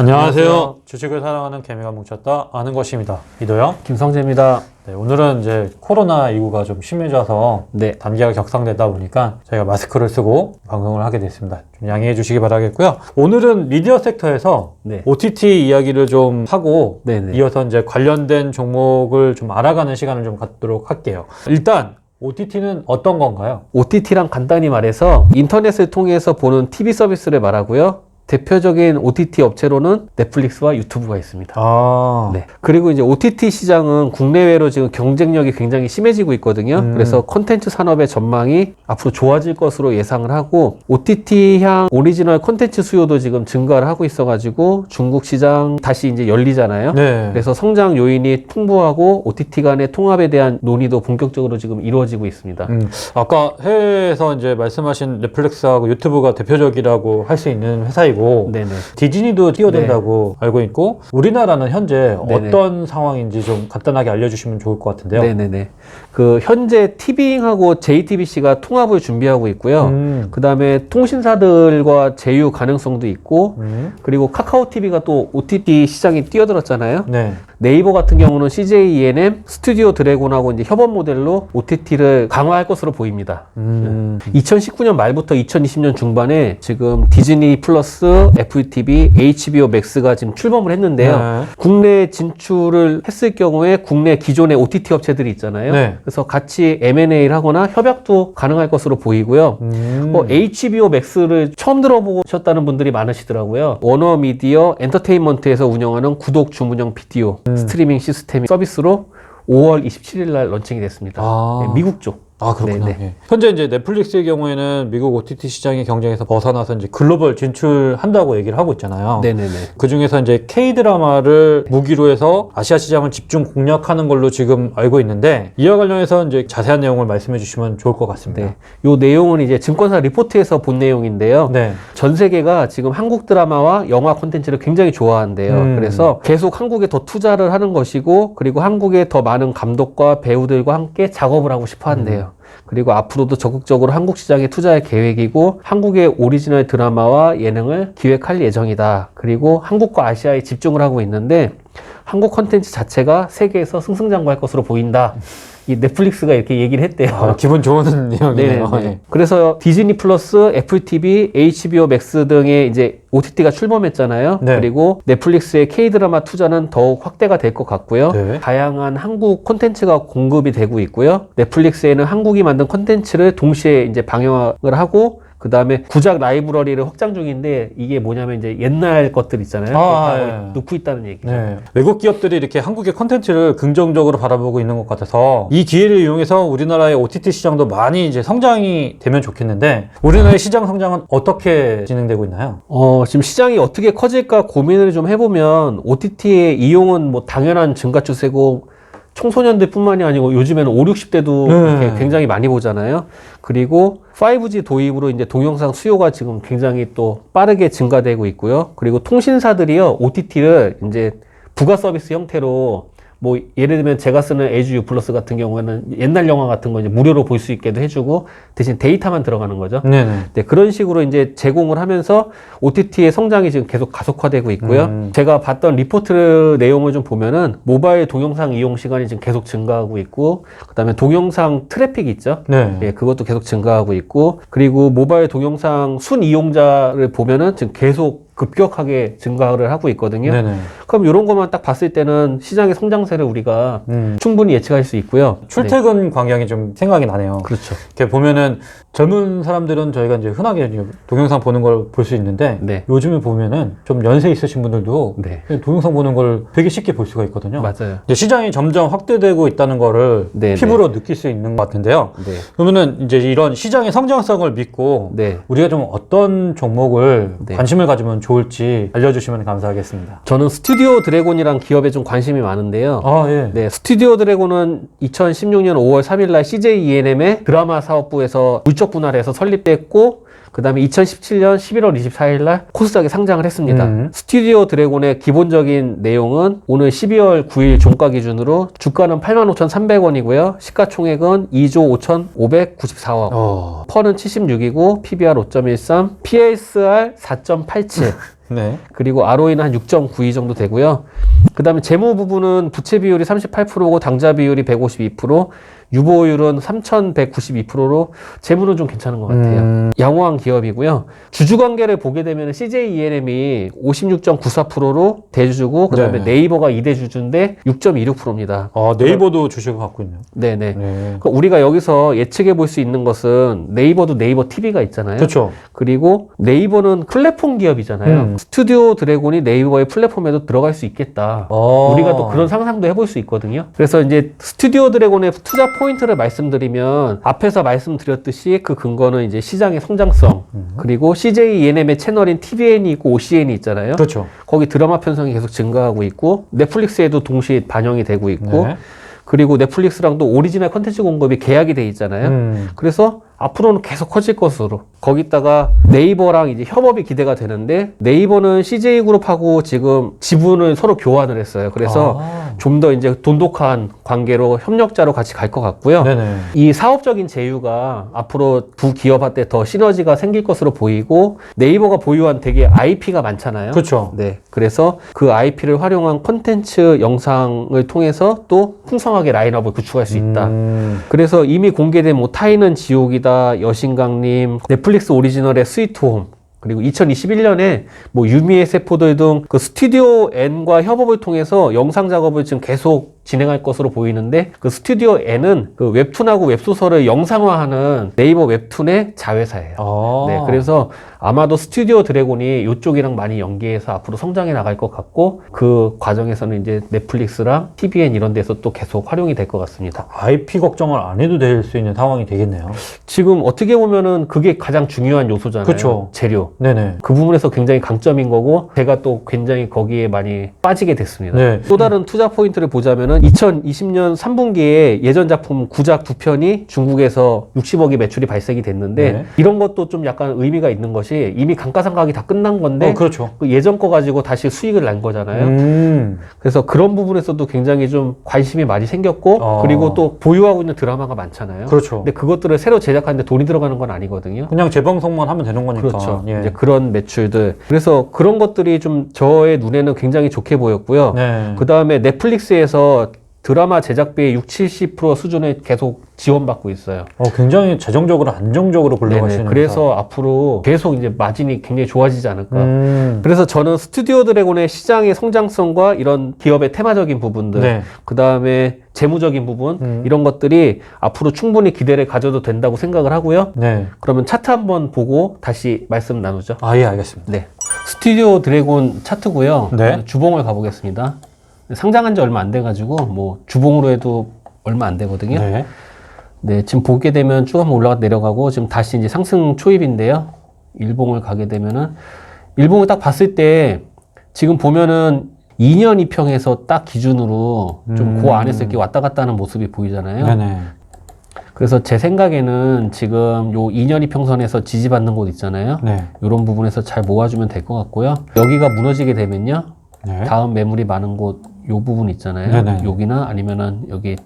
안녕하세요. 주식을 사랑하는 개미가 뭉쳤다 아는 것입니다. 이도영. 김성재입니다. 네, 오늘은 이제 코로나 19가 좀 심해져서 네. 단계가 격상되다 보니까 저희가 마스크를 쓰고 방송을 하게 됐습니다. 좀 양해해 주시기 바라겠고요. 오늘은 미디어 섹터에서 네. OTT 이야기를 좀 하고 네네. 이어서 이제 관련된 종목을 좀 알아가는 시간을 좀 갖도록 할게요. 일단 OTT는 어떤 건가요? OTT랑 간단히 말해서 인터넷을 통해서 보는 TV 서비스를 말하고요. 대표적인 OTT 업체로는 넷플릭스와 유튜브가 있습니다. 아, 네. 그리고 이제 OTT 시장은 국내외로 지금 경쟁력이 굉장히 심해지고 있거든요. 음. 그래서 콘텐츠 산업의 전망이 앞으로 좋아질 것으로 예상을 하고 OTT향 오리지널 콘텐츠 수요도 지금 증가를 하고 있어가지고 중국 시장 다시 이제 열리잖아요. 네. 그래서 성장 요인이 풍부하고 OTT 간의 통합에 대한 논의도 본격적으로 지금 이루어지고 있습니다. 음, 아까 해외에서 이제 말씀하신 넷플릭스하고 유튜브가 대표적이라고 할 수 있는 회사이고 네네. 디즈니도 뛰어든다고 알고 있고 우리나라는 현재 네네. 어떤 상황인지 좀 간단하게 알려주시면 좋을 것 같은데요. 네네네. 그 현재 티빙하고 JTBC가 통합을 준비하고 있고요. 음, 그 다음에 통신사들과 제휴 가능성도 있고, 음, 그리고 카카오 TV가 또 OTT 시장에 뛰어들었잖아요. 네. 네이버 같은 경우는 CJ ENM, 스튜디오 드래곤하고 이제 협업 모델로 OTT를 강화할 것으로 보입니다. 음, 2019년 말부터 2020년 중반에 지금 디즈니 플러스, FTV, HBO 맥스가 지금 출범을 했는데요. 네. 국내 진출을 했을 경우에 국내 기존의 OTT 업체들이 있잖아요. 네. 그래서 같이 M&A를 하거나 협약도 가능할 것으로 보이고요. 음, 뭐 HBO 맥스를 처음 들어보셨다는 분들이 많으시더라고요. 워너미디어 엔터테인먼트에서 운영하는 구독 주문형 비디오 음. 스트리밍 시스템 서비스로 5월 27일 날 런칭이 됐습니다. 아. 네, 미국 쪽. 아 그렇구나. 네네. 예. 현재 이제 넷플릭스의 경우에는 미국 OTT 시장의 경쟁에서 벗어나서 이제 글로벌 진출한다고 얘기를 하고 있잖아요. 네네네. 그 중에서 이제 K 드라마를 무기로 해서 아시아 시장을 집중 공략하는 걸로 지금 알고 있는데 이와 관련해서 이제 자세한 내용을 말씀해 주시면 좋을 것 같습니다. 네. 요 내용은 이제 증권사 리포트에서 본 내용인데요. 네. 전 세계가 지금 한국 드라마와 영화 콘텐츠를 굉장히 좋아한대요. 음. 그래서 계속 한국에 더 투자를 하는 것이고, 그리고 한국에 더 많은 감독과 배우들과 함께 작업을 하고 싶어 한대요. 그리고 앞으로도 적극적으로 한국 시장에 투자할 계획이고, 한국의 오리지널 드라마와 예능을 기획할 예정이다. 그리고 한국과 아시아에 집중을 하고 있는데, 한국 콘텐츠 자체가 세계에서 승승장구할 것으로 보인다. 이 넷플릭스가 이렇게 얘기를 했대요. 아, 기분 좋은 내용이네요. 네네. 예. 그래서 디즈니 플러스, 애플 TV, HBO 맥스 등의 이제 OTT가 출범했잖아요. 네. 그리고 넷플릭스의 K 드라마 투자는 더욱 확대가 될 것 같고요. 네. 다양한 한국 콘텐츠가 공급이 되고 있고요. 넷플릭스에는 한국이 만든 콘텐츠를 동시에 이제 방영을 하고 그 다음에 구작 라이브러리를 확장 중인데 이게 뭐냐면 이제 옛날 것들 있잖아요. 아, 다 예. 넣고 있다는 얘기죠. 네. 외국 기업들이 이렇게 한국의 컨텐츠를 긍정적으로 바라보고 있는 것 같아서 이 기회를 이용해서 우리나라의 OTT 시장도 많이 이제 성장이 되면 좋겠는데 우리나라의 시장 성장은 어떻게 진행되고 있나요? 어, 지금 시장이 어떻게 커질까 고민을 좀 해보면 OTT의 이용은 뭐 당연한 증가 추세고 청소년들 뿐만이 아니고 요즘에는 5, 60대도 네. 굉장히 많이 보잖아요. 그리고 5G 도입으로 이제 동영상 수요가 지금 굉장히 또 빠르게 증가되고 있고요. 그리고 통신사들이요, OTT를 이제 부가 서비스 형태로 뭐 예를 들면 제가 쓰는 U 플러스 같은 경우에는 옛날 영화 같은 거 이제 무료로 볼 수 있게도 해주고 대신 데이터만 들어가는 거죠. 네네. 네, 그런 식으로 이제 제공을 하면서 OTT의 성장이 지금 계속 가속화되고 있고요. 음. 제가 봤던 리포트 내용을 좀 보면은 모바일 동영상 이용 시간이 지금 계속 증가하고 있고, 그 다음에 동영상 트래픽 있죠? 네. 예, 그것도 계속 증가하고 있고, 그리고 모바일 동영상 순 이용자를 보면은 지금 계속 급격하게 증가를 하고 있거든요. 네네. 그럼 이런 것만 딱 봤을 때는 시장의 성장세를 우리가 음. 충분히 예측할 수 있고요. 출퇴근 광경이 좀 생각이 나네요. 네, 그렇죠. 이렇게 보면은 젊은 사람들은 저희가 이제 흔하게 동영상 보는 걸 볼 수 있는데 네. 요즘에 보면은 좀 연세 있으신 분들도 네. 동영상 보는 걸 되게 쉽게 볼 수가 있거든요. 맞아요. 이제 시장이 점점 확대되고 있다는 거를 네, 피부로 느낄 수 있는 것 같은데요. 네. 그러면은 이제 이런 시장의 성장성을 믿고 네. 우리가 좀 어떤 종목을 네. 관심을 가지면 좋을지 알려주시면 감사하겠습니다. 저는 스튜디오 드래곤이랑 기업에 좀 관심이 많은데요. 아 예. 네, 스튜디오 드래곤은 2016년 5월 3일날 CJ ENM의 드라마 사업부에서 물적 분할해서 설립됐고, 그 다음에 2017년 11월 24일 날 코스닥에 상장을 했습니다. 음. 스튜디오 드래곤의 기본적인 내용은 오늘 12월 9일 종가 기준으로 주가는 85,300원이고요. 시가총액은 2조 5,594억. 어. 펄은 76이고 PBR 5.13, PSR 4.87. 네. 그리고 ROE는 한 6.92 정도 되고요. 그 다음에 재무 부분은 부채 비율이 38%고 당좌 비율이 152%, 유보율은 3,192%로 재무는 좀 괜찮은 것 같아요. 음, 양호한 기업이고요. 주주 관계를 보게 되면 CJ ENM이 56.94%로 대주주고 그다음에 네. 네이버가 2대 주주인데 6.26%입니다. 아, 네이버도 주식을 갖고 있네요. 네네. 네. 그러니까 우리가 여기서 예측해 볼 수 있는 것은 네이버도 네이버 TV가 있잖아요. 그렇죠. 그리고 네이버는 플랫폼 기업이잖아요. 음. 스튜디오 드래곤이 네이버의 플랫폼에도 들어갈 수 있겠다. 어. 우리가 또 그런 상상도 해볼 수 있거든요. 그래서 이제 스튜디오 드래곤의 투자 포인트를 말씀드리면 앞에서 말씀드렸듯이 그 근거는 이제 시장의 성장성 그리고 CJ ENM의 채널인 TVN이 있고 OCN이 있잖아요. 그렇죠. 거기 드라마 편성이 계속 증가하고 있고 넷플릭스에도 동시에 반영이 되고 있고 네. 그리고 넷플릭스랑도 오리지널 컨텐츠 공급이 계약이 돼 있잖아요. 음. 그래서 앞으로는 계속 커질 것으로 거기다가 네이버랑 이제 협업이 기대가 되는데 네이버는 CJ 그룹하고 지금 지분을 서로 교환을 했어요. 그래서 아. 좀더 이제 돈독한 관계로 협력자로 같이 갈 것 같고요. 네네. 이 사업적인 제휴가 앞으로 두 기업한테 더 시너지가 생길 것으로 보이고 네이버가 보유한 되게 IP가 많잖아요. 그렇죠. 네. 그래서 그 IP를 활용한 콘텐츠 영상을 통해서 또 풍성하게 라인업을 구축할 수 있다. 음. 그래서 이미 공개된 뭐 타이는 지옥이다, 여신강님, 넷플릭스 오리지널의 스위트홈, 그리고 2021년에 뭐 유미의 세포들 등 그 스튜디오 N과 협업을 통해서 영상 작업을 지금 계속 진행할 것으로 보이는데 그 스튜디오 N은 그 웹툰하고 웹소설을 영상화하는 네이버 웹툰의 자회사예요. 아. 네, 그래서 아마도 스튜디오 드래곤이 이쪽이랑 많이 연계해서 앞으로 성장해 나갈 것 같고 그 과정에서는 이제 넷플릭스랑 TVN 이런 데서 또 계속 활용이 될 것 같습니다. IP 걱정을 안 해도 될 수 있는 상황이 되겠네요. 지금 어떻게 보면은 그게 가장 중요한 요소잖아요. 그쵸. 재료. 네네. 그 부분에서 굉장히 강점인 거고 제가 또 굉장히 거기에 많이 빠지게 됐습니다. 네. 또 다른 투자 포인트를 보자면은 2020년 3분기에 예전 작품 구작 두 편이 중국에서 60억의 매출이 발생이 됐는데 네. 이런 것도 좀 약간 의미가 있는 것이 이미 감가상각이 다 끝난 건데 어, 그렇죠. 그 예전 거 가지고 다시 수익을 낸 거잖아요. 음. 그래서 그런 부분에서도 굉장히 좀 관심이 많이 생겼고 어. 그리고 또 보유하고 있는 드라마가 많잖아요. 그렇죠. 근데 그것들을 새로 제작하는데 돈이 들어가는 건 아니거든요. 그냥 재방송만 하면 되는 거니까. 그렇죠. 예. 이제 그런 매출들. 그래서 그런 것들이 좀 저의 눈에는 굉장히 좋게 보였고요. 네. 그 다음에 넷플릭스에서 드라마 제작비의 60, 70% 수준을 계속 지원받고 있어요. 어, 굉장히 재정적으로 안정적으로 굴러가시는. 네네. 그래서 앞으로 계속 이제 마진이 굉장히 좋아지지 않을까. 음. 그래서 저는 스튜디오 드래곤의 시장의 성장성과 이런 기업의 테마적인 부분들, 네. 그 다음에 재무적인 부분, 음. 이런 것들이 앞으로 충분히 기대를 가져도 된다고 생각을 하고요. 네. 그러면 차트 한번 보고 다시 말씀 나누죠. 아, 예, 알겠습니다. 네. 스튜디오 드래곤 차트고요. 네. 주봉을 가보겠습니다. 상장한 지 얼마 안 돼가지고 뭐 주봉으로 해도 얼마 안 되거든요. 네. 네. 지금 보게 되면 쭉 한번 올라가 내려가고 지금 다시 이제 상승 초입인데요. 일봉을 가게 되면은 일봉을 딱 봤을 때 지금 보면은 2년 이평에서 딱 기준으로 좀그 음. 안에서 이렇게 왔다 갔다 하는 모습이 보이잖아요. 네네. 그래서 제 생각에는 지금 요 2년 이평선에서 지지받는 곳 있잖아요. 네. 이런 부분에서 잘 모아주면 될 것 같고요. 여기가 무너지게 되면요. 네. 다음 매물이 많은 곳, 요 부분 있잖아요. 네네. 여기나 아니면은 여기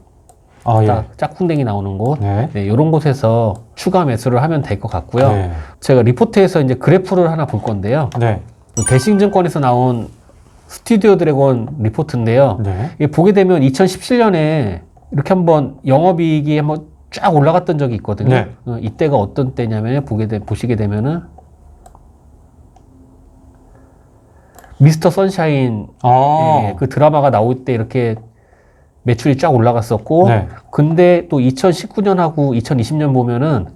아, 예. 딱 짝꿍댕이 나오는 곳. 네. 네, 이런 곳에서 추가 매수를 하면 될 것 같고요. 네. 제가 리포트에서 이제 그래프를 하나 볼 건데요. 네. 대신증권에서 나온 스튜디오 드래곤 리포트인데요. 네. 이게 보게 되면 2017년에 이렇게 한번 영업이익이 한번 쫙 올라갔던 적이 있거든요. 네. 어, 이때가 어떤 때냐면 보게 되, 보시게 되면은 미스터 선샤인 아. 예, 그 드라마가 나올 때 이렇게 매출이 쫙 올라갔었고 네. 근데 또 2019년하고 2020년 보면은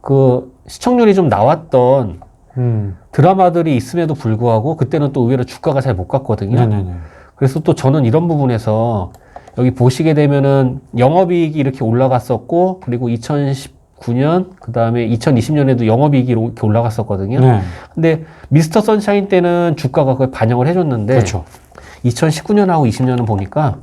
그 시청률이 좀 나왔던 음. 드라마들이 있음에도 불구하고 그때는 또 의외로 주가가 잘 못 갔거든요. 네 네 네. 그래서 또 저는 이런 부분에서 여기 보시게 되면은 영업이익이 이렇게 올라갔었고 그리고 2019년 그 다음에 2020년에도 영업이익이 이렇게 올라갔었거든요. 네. 근데 미스터 선샤인 때는 주가가 그걸 반영을 해줬는데 그렇죠. 2019년하고 20년은 보니까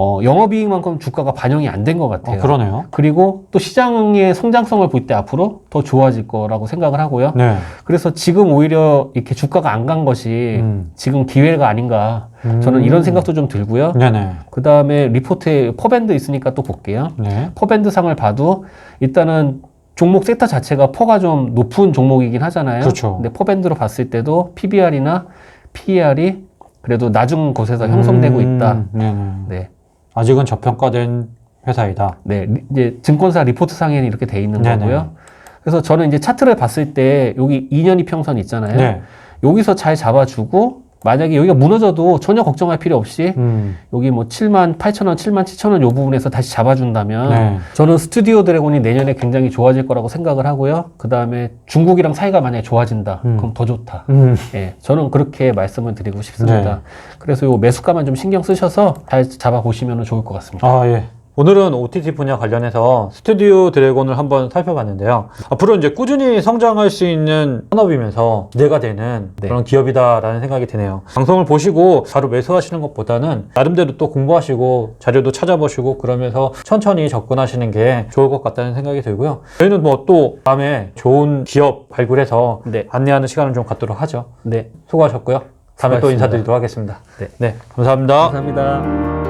어, 영업이익만큼 주가가 반영이 안 된것 어, 같아요. 그러네요. 그리고 또 시장의 성장성을 볼 때 앞으로 더 좋아질 거라고 생각을 하고요. 네. 그래서 지금 오히려 이렇게 주가가 안 간 것이 음. 지금 기회가 아닌가. 저는 음. 이런 생각도 좀 들고요. 네네. 그 다음에 리포트에 퍼밴드 있으니까 또 볼게요. 네. 퍼밴드 상을 봐도 일단은 종목 섹터 자체가 퍼가 좀 높은 종목이긴 하잖아요. 그렇죠. 근데 퍼밴드로 봤을 때도 PBR이나 PER이 그래도 낮은 곳에서 형성되고 있다. 음. 네. 아직은 저평가된 회사이다. 네, 리- 이제 증권사 리포트 상에는 이렇게 돼 있는 네네. 거고요. 그래서 저는 이제 차트를 봤을 때 여기 2년 이평선 있잖아요. 네. 여기서 잘 잡아주고 만약에 여기가 무너져도 전혀 걱정할 필요 없이 음. 여기 뭐 7만 8천 원, 7만 7천 원 요 부분에서 다시 잡아준다면 네. 저는 스튜디오 드래곤이 내년에 굉장히 좋아질 거라고 생각을 하고요. 그 다음에 중국이랑 사이가 만약에 좋아진다. 음. 그럼 더 좋다. 음. 예, 저는 그렇게 말씀을 드리고 싶습니다. 네. 그래서 요 매수가만 좀 신경 쓰셔서 잘 잡아 보시면 좋을 것 같습니다. 아, 예. 오늘은 OTT 분야 관련해서 스튜디오 드래곤을 한번 살펴봤는데요. 앞으로 이제 꾸준히 성장할 수 있는 산업이면서 기대가 되는 네. 그런 기업이다라는 생각이 드네요. 방송을 보시고 바로 매수하시는 것보다는 나름대로 또 공부하시고 자료도 찾아보시고 그러면서 천천히 접근하시는 게 좋을 것 같다는 생각이 들고요. 저희는 뭐 또 다음에 좋은 기업 발굴해서 네. 안내하는 시간을 좀 갖도록 하죠. 네. 수고하셨고요. 다음에 또 수고하셨습니다. 인사드리도록 하겠습니다. 네. 네 감사합니다. 감사합니다.